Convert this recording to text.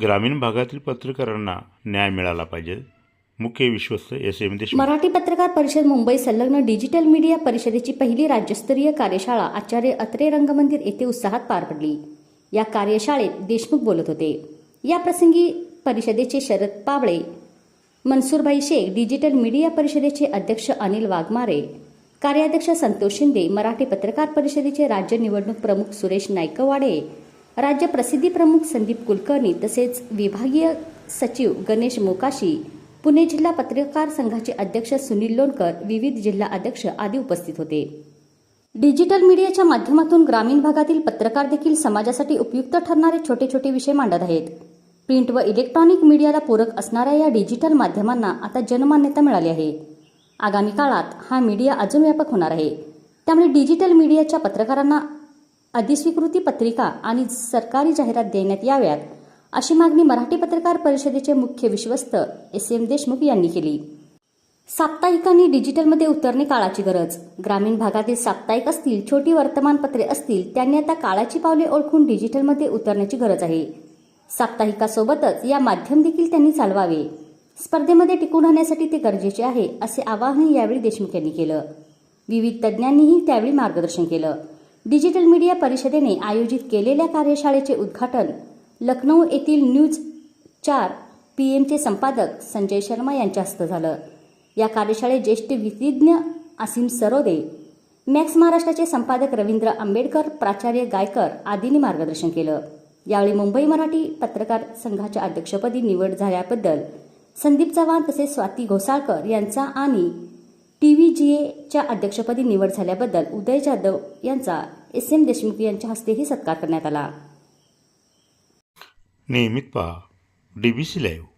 ग्रामीण भागातील पत्रकारांना न्याय मिळाला पाहिजे. मुख्य विश्वस्त एस. एम. देश मराठी पत्रकार परिषद मुंबई संलग्न डिजिटल मीडिया परिषदेची पहिली राज्यस्तरीय कार्यशाळा आचार्य अत्रे रंगमंदिर येथे उत्साहात पार पडली. या कार्यशाळेत देशमुख बोलत होते. या प्रसंगी परिषदेचे शरद पावळे मनसूरभाई शेख डिजिटल मीडिया परिषदेचे अध्यक्ष अनिल वाघमारे कार्याध्यक्ष संतोष शिंदे मराठी पत्रकार परिषदेचे राज्य निवडणूक प्रमुख सुरेश नायकवाडे राज्य प्रसिद्धी प्रमुख संदीप कुलकर्णी तसेच विभागीय सचिव गणेश मोकाशी पुणे जिल्हा पत्रकार संघाचे अध्यक्ष सुनील लोणकर विविध जिल्हा अध्यक्ष आदी उपस्थित होते. डिजिटल मीडियाच्या माध्यमातून ग्रामीण भागातील पत्रकार देखील समाजासाठी उपयुक्त ठरणारे छोटे छोटे विषय मांडत आहेत. प्रिंट व इलेक्ट्रॉनिक मीडियाला पूरक असणाऱ्या या डिजिटल माध्यमांना आता जनमान्यता मिळाली आहे. आगामी काळात हा मीडिया अजून व्यापक होणार आहे. त्यामुळे डिजिटल मीडियाच्या पत्रकारांना अधिस्वीकृती पत्रिका आणि सरकारी जाहिरात देण्यात याव्यात अशी मागणी मराठी पत्रकार परिषदेचे मुख्य विश्वस्त एस एम देशमुख यांनी केली. साप्ताहिकांनी डिजिटलमध्ये उतरणे काळाची गरज. ग्रामीण भागातील साप्ताहिक असतील छोटी वर्तमानपत्रे असतील त्यांनी आता काळाची पावले ओळखून डिजिटलमध्ये उतरण्याची गरज आहे. साप्ताहिकासोबतच या माध्यम देखील त्यांनी चालवावे. स्पर्धेमध्ये टिकून राहण्यासाठी ते गरजेचे आहे असे आवाहन यावेळी देशमुख यांनी केलं. विविध तज्ज्ञांनीही त्यावेळी मार्गदर्शन केलं. डिजिटल मीडिया परिषदेने आयोजित केलेल्या कार्यशाळेचे उद्घाटन लखनौ येथील न्यूज चार पी एमचे संपादक संजय शर्मा यांच्या हस्ते झालं. या कार्यशाळेत ज्येष्ठ विधिज्ञ असीम सरोदे मॅक्स महाराष्ट्राचे संपादक रवींद्र आंबेडकर प्राचार्य गायकर आदींनी मार्गदर्शन केलं. यावेळी मुंबई मराठी पत्रकार संघाच्या अध्यक्षपदी निवड झाल्याबद्दल संदीप चव्हाण तसेच स्वाती घोसाळकर यांचा आणि टीव्हीजीएच्या अध्यक्षपदी निवड झाल्याबद्दल उदय जाधव यांचा एस एम देशमुख यांच्या हस्तेही सत्कार करण्यात आला. नियमित पहा. D B live.